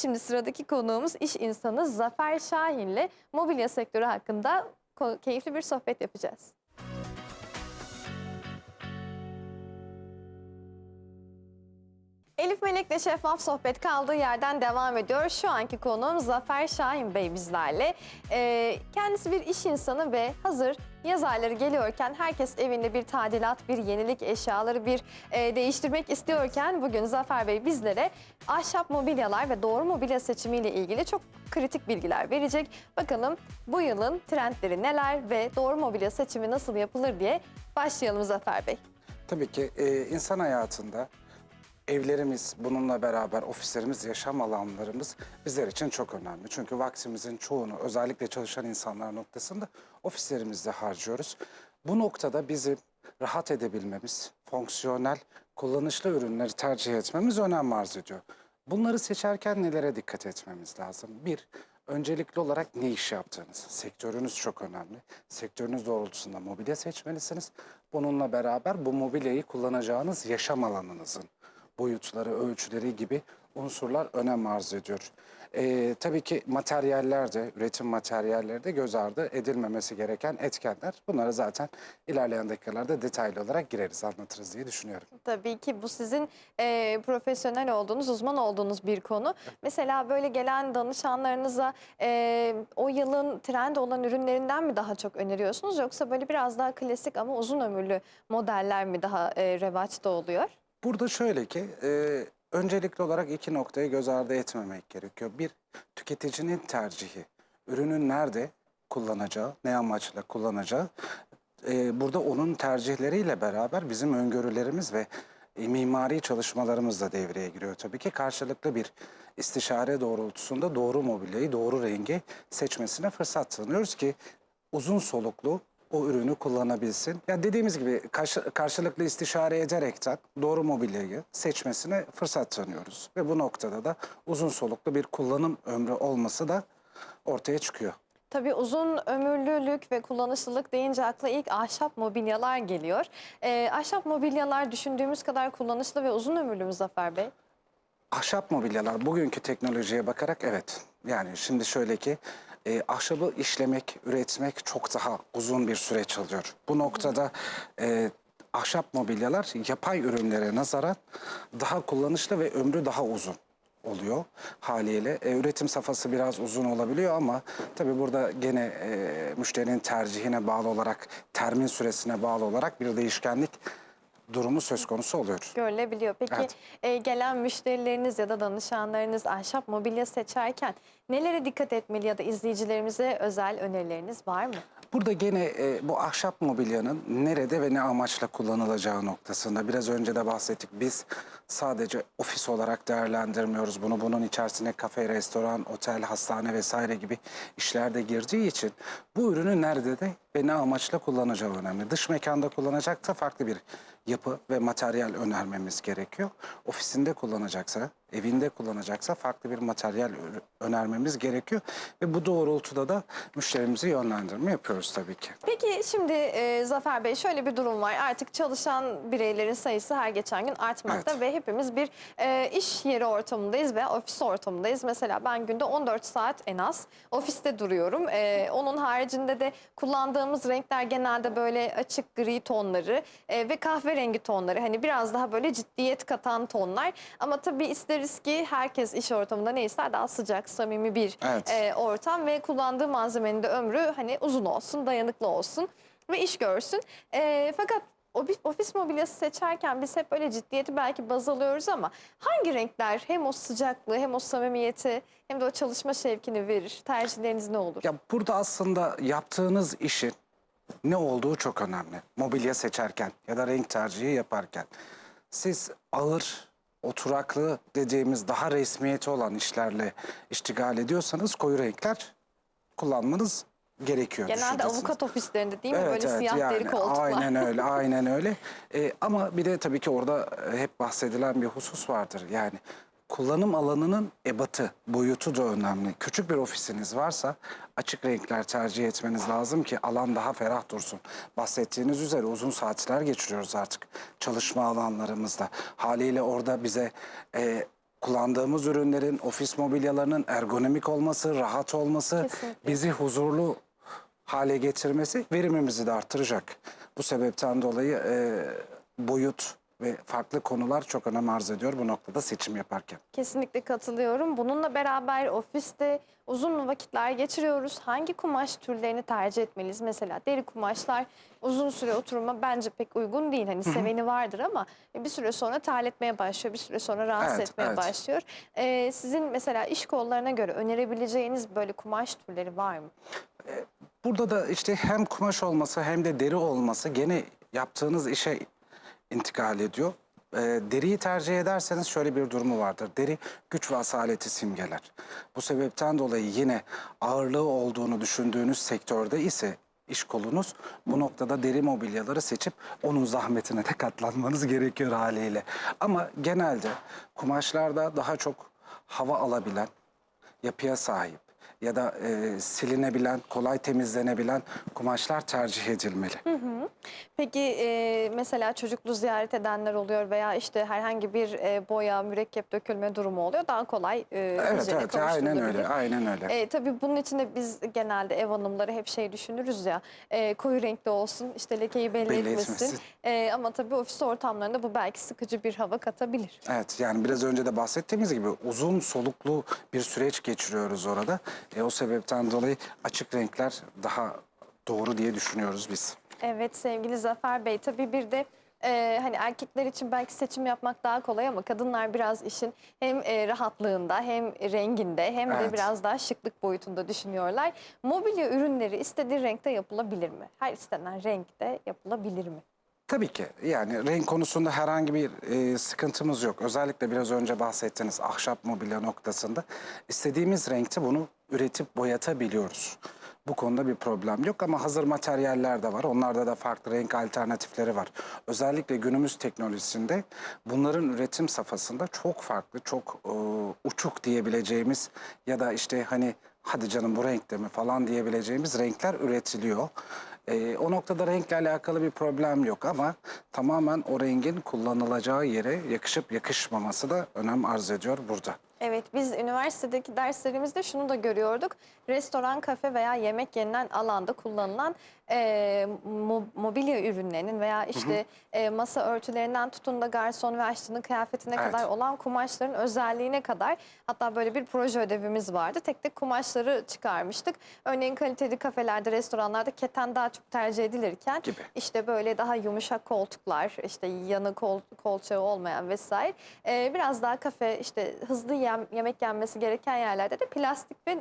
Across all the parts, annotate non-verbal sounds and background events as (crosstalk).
Şimdi sıradaki konuğumuz iş insanı Zafer Şahin'le mobilya sektörü hakkında keyifli bir sohbet yapacağız. Elif Melek'le Şeffaf Sohbet kaldığı yerden devam ediyor. Şu anki konuğum Zafer Şahin Bey bizlerle. Ee, kendisi bir iş insanı ve hazır yaz ayları geliyorken herkes evinde bir tadilat, bir yenilik eşyaları bir e, değiştirmek istiyorken bugün Zafer Bey bizlere ahşap mobilyalar ve doğru mobilya seçimiyle ilgili çok kritik bilgiler verecek. Bakalım bu yılın trendleri neler ve doğru mobilya seçimi nasıl yapılır diye başlayalım Zafer Bey. Tabii ki e, insan hayatında evlerimiz, bununla beraber ofislerimiz, yaşam alanlarımız bizler için çok önemli. Çünkü vaktimizin çoğunu özellikle çalışan insanlar noktasında ofislerimizde harcıyoruz. Bu noktada bizim rahat edebilmemiz, fonksiyonel, kullanışlı ürünleri tercih etmemiz önem arz ediyor. Bunları seçerken nelere dikkat etmemiz lazım? Bir, öncelikli olarak ne iş yaptığınız, sektörünüz çok önemli. Sektörünüz doğrultusunda mobilya seçmelisiniz. Bununla beraber bu mobilyayı kullanacağınız yaşam alanınızın boyutları, ölçüleri gibi unsurlar önem arz ediyor. Ee, tabii ki materyaller de, üretim materyalleri de göz ardı edilmemesi gereken etkenler. Bunlara zaten ilerleyen dakikalarda detaylı olarak gireriz, anlatırız diye düşünüyorum. Tabii ki bu sizin e, profesyonel olduğunuz, uzman olduğunuz bir konu. Mesela böyle gelen danışanlarınıza e, o yılın trend olan ürünlerinden mi daha çok öneriyorsunuz? Yoksa böyle biraz daha klasik ama uzun ömürlü modeller mi daha e, revaçta oluyor? Burada şöyle ki, e, öncelikli olarak iki noktayı göz ardı etmemek gerekiyor. Bir, tüketicinin tercihi. Ürünün nerede kullanacağı, ne amaçla kullanacağı. E, burada onun tercihleriyle beraber bizim öngörülerimiz ve e, mimari çalışmalarımız da devreye giriyor. Tabii ki karşılıklı bir istişare doğrultusunda doğru mobilyayı, doğru rengi seçmesine fırsat tanıyoruz ki uzun soluklu o ürünü kullanabilsin. Yani dediğimiz gibi karşı- karşılıklı istişare ederekten doğru mobilyayı seçmesine fırsat tanıyoruz. Ve bu noktada da uzun soluklu bir kullanım ömrü olması da ortaya çıkıyor. Tabii uzun ömürlülük ve kullanışlılık deyince akla ilk ahşap mobilyalar geliyor. E, ahşap mobilyalar düşündüğümüz kadar kullanışlı ve uzun ömürlü mü Zafer Bey? Ahşap mobilyalar bugünkü teknolojiye bakarak evet. Yani şimdi şöyle ki e, ahşabı işlemek, üretmek çok daha uzun bir süreç alıyor. Bu noktada e, ahşap mobilyalar yapay ürünlere nazaran daha kullanışlı ve ömrü daha uzun oluyor haliyle. E, üretim safhası biraz uzun olabiliyor ama tabii burada gene e, müşterinin tercihine bağlı olarak, termin süresine bağlı olarak bir değişkenlik durumu söz konusu oluyor. Görülebiliyor. Peki Evet. e, gelen müşterileriniz ya da danışanlarınız ahşap mobilya seçerken nelere dikkat etmeli ya da izleyicilerimize özel önerileriniz var mı? Burada gene e, bu ahşap mobilyanın nerede ve ne amaçla kullanılacağı noktasında biraz önce de bahsettik. Biz sadece ofis olarak değerlendirmiyoruz bunu. Bunun içerisine kafe, restoran, otel, hastane vesaire gibi işler de girdiği için bu ürünü nerede de ve ne amaçla kullanacağı önemli. Dış mekanda kullanacaksa farklı bir yapı ve materyal önermemiz gerekiyor. Ofisinde kullanacaksa, evinde kullanacaksa farklı bir materyal önermemiz gerekiyor. Ve bu doğrultuda da müşterimizi yönlendirme yapıyoruz tabii ki. Peki şimdi e, Zafer Bey şöyle bir durum var. Artık çalışan bireylerin sayısı her geçen gün artmakta Evet. ve hepimiz bir e, iş yeri ortamındayız ve ofis ortamındayız. Mesela ben günde 14 saat en az ofiste duruyorum. E, onun haricinde de kullandığımız renkler genelde böyle açık gri tonları e, ve kahverengi tonları. Hani biraz daha böyle ciddiyet katan tonlar. Ama tabii isteriz ki herkes iş ortamında ne ister daha sıcak, samimi bir Evet. e, ortam ve kullandığı malzemenin de ömrü hani uzun olsun, dayanıklı olsun ve iş görsün. E, fakat ofi- ofis mobilyası seçerken biz hep böyle ciddiyeti belki baz alıyoruz ama hangi renkler hem o sıcaklığı hem o samimiyeti hem de o çalışma şevkini verir? Tercihleriniz ne olur? Ya burada aslında yaptığınız işin ne olduğu çok önemli. Mobilya seçerken ya da renk tercihi yaparken. Siz ağır, oturaklı dediğimiz daha resmiyeti olan işlerle iştigal ediyorsanız koyu renkler kullanmanız gerekiyor. Genelde düşüncesiniz. avukat ofislerinde değil mi böyle siyah deri yani koltuklar? Aynen öyle, (laughs) aynen öyle. Ee, ama bir de tabii ki orada hep bahsedilen bir husus vardır. Yani kullanım alanının ebatı, boyutu da önemli. Küçük bir ofisiniz varsa açık renkler tercih etmeniz lazım ki alan daha ferah dursun. Bahsettiğiniz üzere uzun saatler geçiriyoruz artık çalışma alanlarımızda. Haliyle orada bize e, kullandığımız ürünlerin, ofis mobilyalarının ergonomik olması, rahat olması, Kesinlikle. bizi huzurlu hale getirmesi verimimizi de artıracak. Bu sebepten dolayı e, boyut ve farklı konular çok önem arz ediyor bu noktada seçim yaparken. Kesinlikle katılıyorum. Bununla beraber ofiste uzun vakitler geçiriyoruz. Hangi kumaş türlerini tercih etmeliyiz? Mesela deri kumaşlar uzun süre oturma bence pek uygun değil. Hani seveni vardır ama bir süre sonra terletmeye başlıyor. Bir süre sonra rahatsız Evet, etmeye evet. başlıyor. Ee, sizin mesela iş kollarına göre önerebileceğiniz böyle kumaş türleri var mı? Burada da işte hem kumaş olması hem de deri olması gene yaptığınız işe intikal ediyor. Ee, deriyi tercih ederseniz şöyle bir durumu vardır. Deri güç ve asaleti simgeler. Bu sebepten dolayı yine ağırlığı olduğunu düşündüğünüz sektörde ise iş kolunuz bu noktada deri mobilyaları seçip onun zahmetine de katlanmanız gerekiyor haliyle. Ama genelde kumaşlarda daha çok hava alabilen, yapıya sahip ya da e, silinebilen, kolay temizlenebilen kumaşlar tercih edilmeli. Peki e, mesela çocuklu ziyaret edenler oluyor veya işte herhangi bir e, boya, mürekkep dökülme durumu oluyor. Daha kolay e, Evet evet aynen öyle aynen öyle. E, tabii bunun için de biz genelde ev hanımları hep şey düşünürüz ya e, koyu renkli olsun işte lekeyi belli, Belli etmesin. etmesin. E, ama tabii ofis ortamlarında bu belki sıkıcı bir hava katabilir. Evet yani biraz önce de bahsettiğimiz gibi uzun soluklu bir süreç geçiriyoruz orada. E, o sebepten dolayı açık renkler daha doğru diye düşünüyoruz biz. Evet sevgili Zafer Bey tabii bir de e, hani erkekler için belki seçim yapmak daha kolay ama kadınlar biraz işin hem e, rahatlığında hem renginde hem de Evet. biraz daha şıklık boyutunda düşünüyorlar. Mobilya ürünleri istediği renkte yapılabilir mi? Her istenen renkte yapılabilir mi? Tabii ki yani renk konusunda herhangi bir e, sıkıntımız yok. Özellikle biraz önce bahsettiğiniz ahşap mobilya noktasında istediğimiz renkte bunu üretip boyatabiliyoruz. Bu konuda bir problem yok ama hazır materyaller de var. Onlarda da farklı renk alternatifleri var. Özellikle günümüz teknolojisinde bunların üretim safhasında çok farklı, çok e, uçuk diyebileceğimiz ya da işte hani hadi canım bu renkte mi falan diyebileceğimiz renkler üretiliyor. Ee, o noktada renkle alakalı bir problem yok ama tamamen o rengin kullanılacağı yere yakışıp yakışmaması da önem arz ediyor burada. Evet biz üniversitedeki derslerimizde şunu da görüyorduk. Restoran, kafe veya yemek yenilen alanda kullanılan e, mo- mobilya ürünlerinin veya işte e, masa örtülerinden tutun da garson ve aşçının kıyafetine Evet. kadar olan kumaşların özelliğine kadar hatta böyle bir proje ödevimiz vardı. Tek tek kumaşları çıkarmıştık. Örneğin kaliteli kafelerde, restoranlarda keten daha çok tercih edilirken Gibi. işte böyle daha yumuşak koltuklar, işte yanı kol, kolçağı olmayan vesaire. Ee, biraz daha kafe, işte hızlı yem- yemek yenmesi gereken yerlerde de plastik ve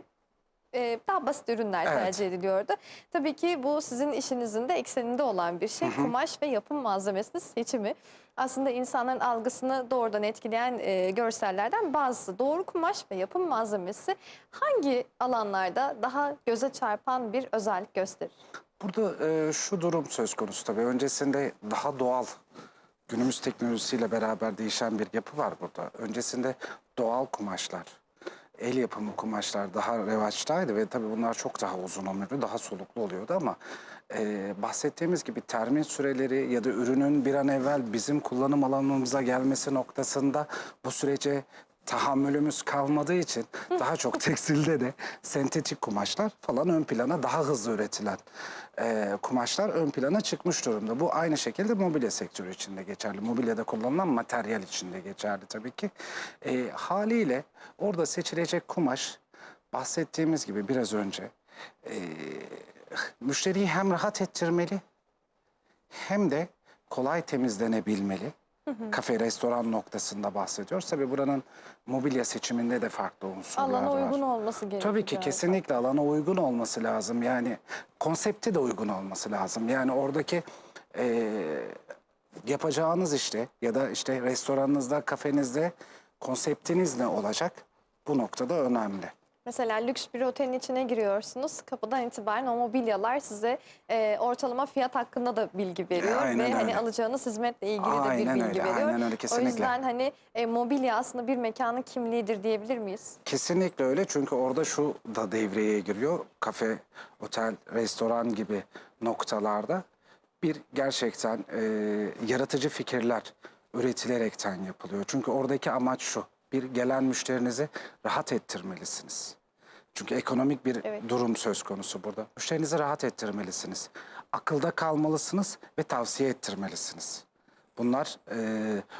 e, daha basit ürünler Evet. tercih ediliyordu. Tabii ki bu sizin işinizin de ekseninde olan bir şey. Kumaş ve yapım malzemesinin seçimi. Aslında insanların algısını doğrudan etkileyen e, görsellerden bazısı. Doğru kumaş ve yapım malzemesi hangi alanlarda daha göze çarpan bir özellik gösterir? Burada e, şu durum söz konusu tabii. Öncesinde daha doğal günümüz teknolojisiyle beraber değişen bir yapı var burada. Öncesinde doğal kumaşlar, el yapımı kumaşlar daha revaçtaydı ve tabii bunlar çok daha uzun ömürlü, daha soluklu oluyordu ama e, bahsettiğimiz gibi termin süreleri ya da ürünün bir an evvel bizim kullanım alanımıza gelmesi noktasında bu sürece tahammülümüz kalmadığı için daha çok (laughs) tekstilde de sentetik kumaşlar falan ön plana daha hızlı üretilen e, kumaşlar ön plana çıkmış durumda. Bu aynı şekilde mobilya sektörü içinde geçerli. Mobilyada kullanılan materyal içinde geçerli tabii ki. E, haliyle orada seçilecek kumaş bahsettiğimiz gibi biraz önce e, müşteriyi hem rahat ettirmeli hem de kolay temizlenebilmeli. Kafe, restoran noktasında bahsediyoruz. Tabii buranın mobilya seçiminde de farklı unsurlar Alana var. uygun olması gerekiyor. Tabii ki kesinlikle alana uygun olması lazım. Yani konsepti de uygun olması lazım. Yani oradaki e, yapacağınız işte ya da işte restoranınızda, kafenizde konseptiniz ne olacak? Bu noktada önemli. Mesela lüks bir otelin içine giriyorsunuz. Kapıdan itibaren o mobilyalar size e, ortalama fiyat hakkında da bilgi veriyor. Aynen Ve hani öyle. alacağınız hizmetle ilgili de bir Aynen bilgi öyle, veriyor. aynen öyle, O kesinlikle. yüzden hani e, mobilya aslında bir mekanın kimliğidir diyebilir miyiz? Kesinlikle öyle çünkü orada şu da devreye giriyor. Kafe, otel, restoran gibi noktalarda bir gerçekten e, yaratıcı fikirler üretilerekten yapılıyor. Çünkü oradaki amaç şu. Bir gelen müşterinizi rahat ettirmelisiniz. Çünkü ekonomik bir Evet. durum söz konusu burada. Müşterinizi rahat ettirmelisiniz. Akılda kalmalısınız ve tavsiye ettirmelisiniz. Bunlar e,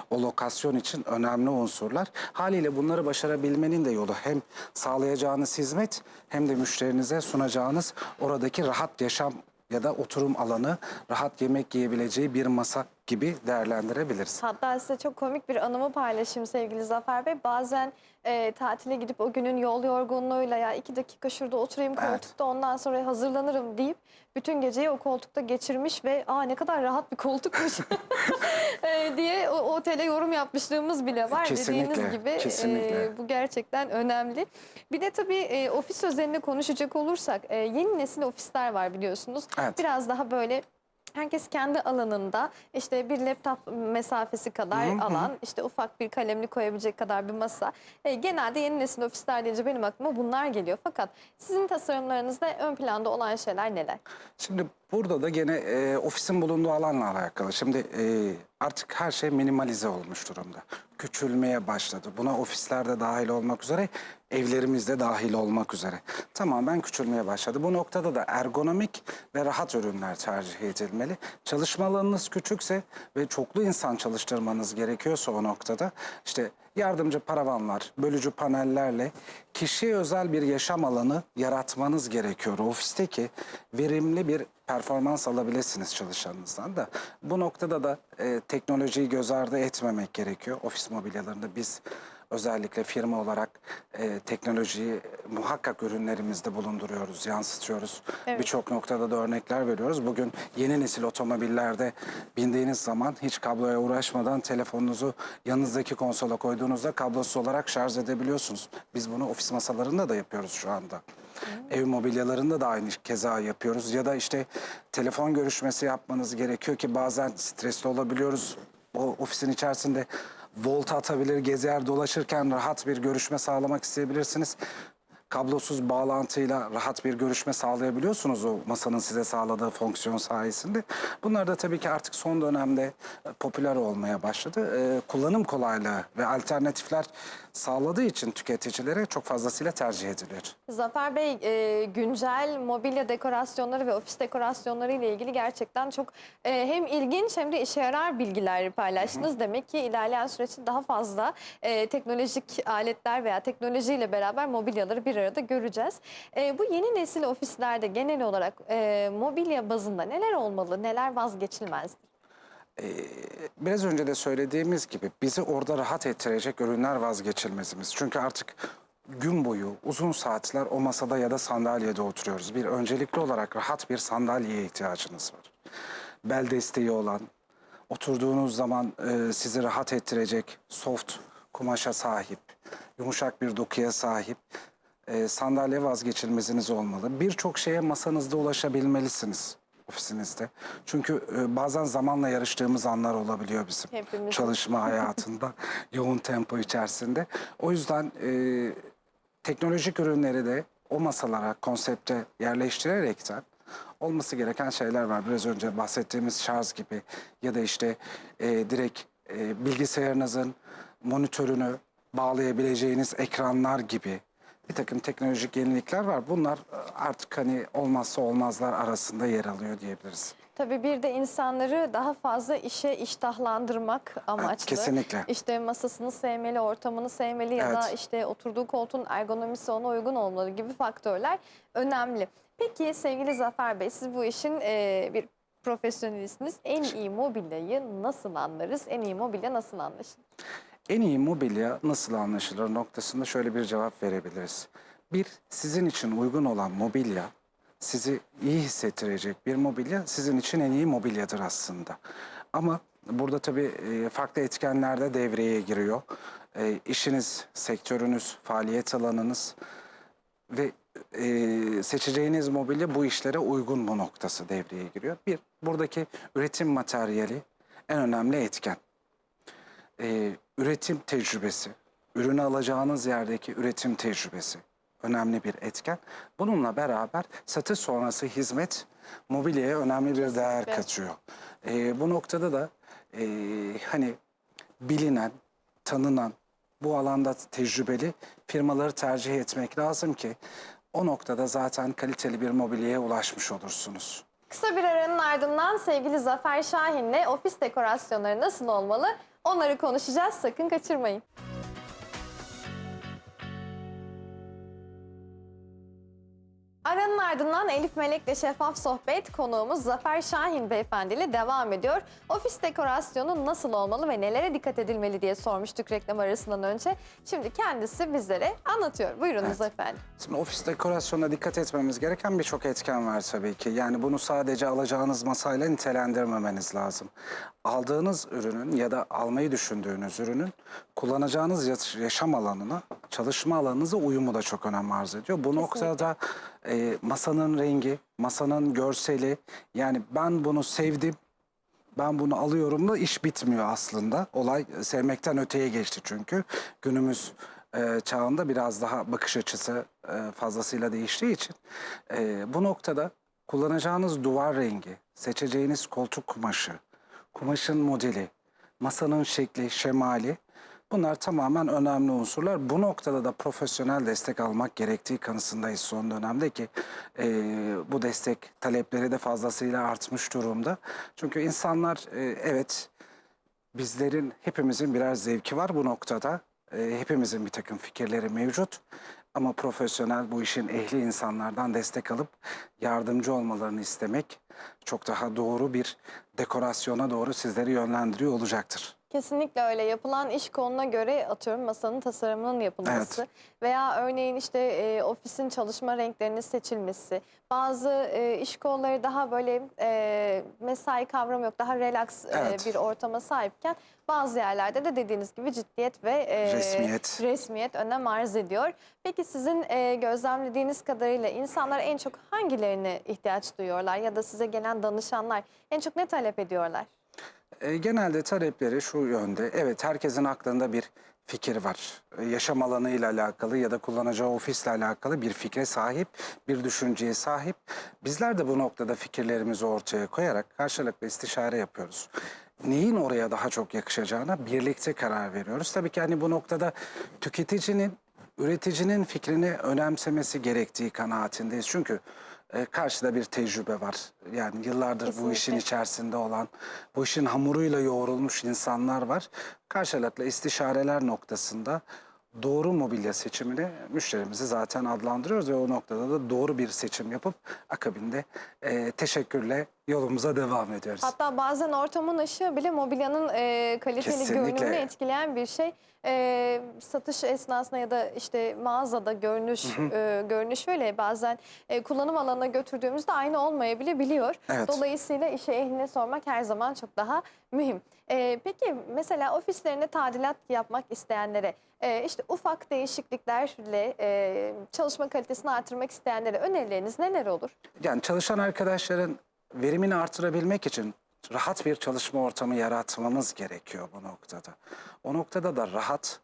o lokasyon için önemli unsurlar. Haliyle bunları başarabilmenin de yolu hem sağlayacağınız hizmet hem de müşterinize sunacağınız oradaki rahat yaşam ya da oturum alanı, rahat yemek yiyebileceği bir masa gibi değerlendirebiliriz. Hatta size çok komik bir anımı paylaşayım sevgili Zafer Bey. Bazen e, tatile gidip o günün yol yorgunluğuyla ya iki dakika şurada oturayım Evet. koltukta ondan sonra hazırlanırım deyip bütün geceyi o koltukta geçirmiş ve aa ne kadar rahat bir koltukmuş (laughs) e, diye o otele yorum yapmışlığımız bile var. Kesinlikle, Dediğiniz gibi kesinlikle. e, bu gerçekten önemli. Bir de tabii e, ofis özelinde konuşacak olursak e, yeni nesil ofisler var biliyorsunuz. Evet. Biraz daha böyle Herkes kendi alanında işte bir laptop mesafesi kadar Hı hı, alan, işte ufak bir kalemini koyabilecek kadar bir masa. E, genelde yeni nesil ofisler deyince benim aklıma bunlar geliyor. Fakat sizin tasarımlarınızda ön planda olan şeyler neler? Şimdi burada da gene e, ofisin bulunduğu alanla alakalı. Şimdi e, artık her şey minimalize olmuş durumda. Küçülmeye başladı. Buna ofisler de dahil olmak üzere, evlerimiz de dahil olmak üzere. Tamamen küçülmeye başladı. Bu noktada da ergonomik ve rahat ürünler tercih edilmeli. Çalışma alanınız küçükse ve çoklu insan çalıştırmanız gerekiyorsa o noktada işte yardımcı paravanlar, bölücü panellerle kişiye özel bir yaşam alanı yaratmanız gerekiyor. Ofisteki verimli bir performans alabilirsiniz çalışanınızdan da. Bu noktada da e, teknolojiyi göz ardı etmemek gerekiyor. Ofis mobilyalarında biz özellikle firma olarak e, teknolojiyi muhakkak ürünlerimizde bulunduruyoruz, yansıtıyoruz. Evet. Birçok noktada da örnekler veriyoruz. Bugün yeni nesil otomobillerde bindiğiniz zaman hiç kabloya uğraşmadan telefonunuzu yanınızdaki konsola koyduğunuzda kablosuz olarak şarj edebiliyorsunuz. Biz bunu ofis masalarında da yapıyoruz şu anda. Ev mobilyalarında da aynı keza yapıyoruz. Ya da işte telefon görüşmesi yapmanız gerekiyor ki bazen stresli olabiliyoruz. O ofisin içerisinde volt atabilir, gezer dolaşırken rahat bir görüşme sağlamak isteyebilirsiniz. Kablosuz bağlantıyla rahat bir görüşme sağlayabiliyorsunuz o masanın size sağladığı fonksiyon sayesinde. Bunlar da tabii ki artık son dönemde e, popüler olmaya başladı. Ee, kullanım kolaylığı ve alternatifler sağladığı için tüketicilere çok fazlasıyla tercih edilir. Zafer Bey e, güncel mobilya dekorasyonları ve ofis dekorasyonları ile ilgili gerçekten çok e, hem ilginç hem de işe yarar bilgiler paylaştınız. Demek ki ilerleyen süreçte daha fazla e, teknolojik aletler veya teknolojiyle beraber mobilyaları bir arada göreceğiz. E, bu yeni nesil ofislerde genel olarak e, mobilya bazında neler olmalı, neler vazgeçilmezdir? Biraz önce de söylediğimiz gibi bizi orada rahat ettirecek ürünler vazgeçilmezimiz. Çünkü artık gün boyu uzun saatler o masada ya da sandalyede oturuyoruz. Bir öncelikli olarak rahat bir sandalyeye ihtiyacınız var. Bel desteği olan, oturduğunuz zaman e, sizi rahat ettirecek soft kumaşa sahip, yumuşak bir dokuya sahip e, sandalye vazgeçilmeziniz olmalı. Birçok şeye masanızda ulaşabilmelisiniz ofisinizde. Çünkü e, bazen zamanla yarıştığımız anlar olabiliyor bizim Hepimizin. çalışma (laughs) hayatında, yoğun tempo içerisinde. O yüzden e, teknolojik ürünleri de o masalara, konsepte yerleştirerekten olması gereken şeyler var. Biraz önce bahsettiğimiz şarj gibi ya da işte e, direkt e, bilgisayarınızın monitörünü bağlayabileceğiniz ekranlar gibi bir takım teknolojik yenilikler var. Bunlar e, artık hani olmazsa olmazlar arasında yer alıyor diyebiliriz. Tabii bir de insanları daha fazla işe iştahlandırmak amaçlı. kesinlikle. İşte masasını sevmeli, ortamını sevmeli ya da Evet. işte oturduğu koltuğun ergonomisi ona uygun olmalı gibi faktörler önemli. Peki sevgili Zafer Bey siz bu işin e, bir profesyonelisiniz. En iyi mobilyayı nasıl anlarız? En iyi mobilya nasıl anlaşılır? En iyi mobilya nasıl anlaşılır noktasında şöyle bir cevap verebiliriz. Bir, sizin için uygun olan mobilya, sizi iyi hissettirecek bir mobilya sizin için en iyi mobilyadır aslında. Ama burada tabii e, farklı etkenler de devreye giriyor. E, işiniz, sektörünüz, faaliyet alanınız ve e, seçeceğiniz mobilya bu işlere uygun mu noktası devreye giriyor. Bir, buradaki üretim materyali en önemli etken e, üretim tecrübesi, ürünü alacağınız yerdeki üretim tecrübesi önemli bir etken. Bununla beraber satış sonrası hizmet mobilyaya önemli bir değer katıyor. E, bu noktada da e, hani bilinen, tanınan bu alanda tecrübeli firmaları tercih etmek lazım ki o noktada zaten kaliteli bir mobilyaya ulaşmış olursunuz. Kısa bir aranın ardından sevgili Zafer Şahin'le ofis dekorasyonları nasıl olmalı onları konuşacağız. Sakın kaçırmayın. Aranın ardından Elif Melek'le şeffaf sohbet konuğumuz Zafer Şahin beyefendi ile devam ediyor. Ofis dekorasyonu nasıl olmalı ve nelere dikkat edilmeli diye sormuştuk reklam arasından önce. Şimdi kendisi bizlere anlatıyor. Buyurunuz efendim. Şimdi ofis dekorasyonuna dikkat etmemiz gereken birçok etken var tabii ki. Yani bunu sadece alacağınız masayla nitelendirmemeniz lazım. Aldığınız ürünün ya da almayı düşündüğünüz ürünün kullanacağınız yaş- yaşam alanına, çalışma alanınıza uyumu da çok önem arz ediyor. Bu noktada e, masanın rengi, masanın görseli, yani ben bunu sevdim, ben bunu alıyorum da iş bitmiyor aslında. Olay sevmekten öteye geçti çünkü. Günümüz e, çağında biraz daha bakış açısı e, fazlasıyla değiştiği için. e, bu noktada kullanacağınız duvar rengi, seçeceğiniz koltuk kumaşı, kumaşın modeli, masanın şekli, şemali bunlar tamamen önemli unsurlar. Bu noktada da profesyonel destek almak gerektiği kanısındayız son dönemde ki e, bu destek talepleri de fazlasıyla artmış durumda. Çünkü insanlar e, evet bizlerin hepimizin birer zevki var bu noktada. E, hepimizin bir takım fikirleri mevcut. Ama profesyonel bu işin ehli insanlardan destek alıp yardımcı olmalarını istemek çok daha doğru bir dekorasyona doğru sizleri yönlendiriyor olacaktır. Kesinlikle öyle. Yapılan iş konuna göre atıyorum masanın tasarımının yapılması veya örneğin işte e, ofisin çalışma renklerinin seçilmesi. Bazı e, iş kolları daha böyle e, mesai kavramı yok, daha relax e, Evet. bir ortama sahipken bazı yerlerde de dediğiniz gibi ciddiyet ve e, Resmiyet. resmiyet önem arz ediyor. Peki sizin e, gözlemlediğiniz kadarıyla insanlar en çok hangilerine ihtiyaç duyuyorlar ya da size gelen danışanlar en çok ne talep ediyorlar? E, genelde talepleri şu yönde. Evet herkesin aklında bir fikir var. E, yaşam alanıyla alakalı ya da kullanacağı ofisle alakalı bir fikre sahip, bir düşünceye sahip. Bizler de bu noktada fikirlerimizi ortaya koyarak karşılıklı istişare yapıyoruz. Neyin oraya daha çok yakışacağına birlikte karar veriyoruz. Tabii ki hani bu noktada tüketicinin üreticinin fikrini önemsemesi gerektiği kanaatindeyiz. Çünkü e, karşıda bir tecrübe var. Yani yıllardır bu işin Kesinlikle. içerisinde olan, bu işin hamuruyla yoğrulmuş insanlar var. Karşılıklı istişareler noktasında doğru mobilya seçimini müşterimizi zaten adlandırıyoruz ve o noktada da doğru bir seçim yapıp akabinde e, teşekkürle yolumuza devam ediyoruz. Hatta bazen ortamın ışığı bile mobilyanın e, kaliteli Kesinlikle. görünümünü etkileyen bir şey. E, satış esnasında ya da işte mağazada görünüş e, görünüş öyle bazen e, kullanım alanına götürdüğümüzde aynı olmayabiliyor. Evet. Dolayısıyla işe ehline sormak her zaman çok daha mühim. E, peki mesela ofislerine tadilat yapmak isteyenlere e, işte ufak değişikliklerle e, çalışma kalitesini artırmak isteyenlere önerileriniz neler olur? Yani çalışan arkadaşların verimini artırabilmek için rahat bir çalışma ortamı yaratmamız gerekiyor bu noktada. O noktada da rahat,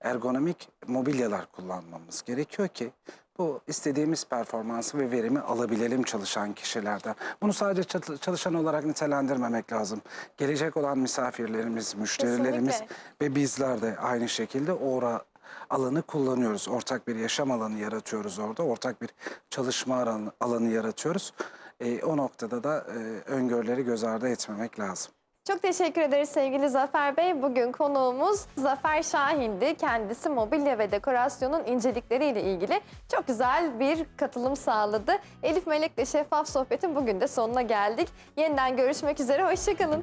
ergonomik mobilyalar kullanmamız gerekiyor ki bu istediğimiz performansı ve verimi alabilelim çalışan kişilerden. Bunu sadece çalışan olarak nitelendirmemek lazım. Gelecek olan misafirlerimiz, müşterilerimiz Kesinlikle. ve bizler de aynı şekilde ora alanı kullanıyoruz. Ortak bir yaşam alanı yaratıyoruz orada. Ortak bir çalışma alanı yaratıyoruz. Ee, o noktada da e, öngörüleri göz ardı etmemek lazım. Çok teşekkür ederiz sevgili Zafer Bey. Bugün konuğumuz Zafer Şahin'di. Kendisi mobilya ve dekorasyonun incelikleriyle ilgili çok güzel bir katılım sağladı. Elif Melek'le Şeffaf Sohbet'in bugün de sonuna geldik. Yeniden görüşmek üzere, hoşçakalın.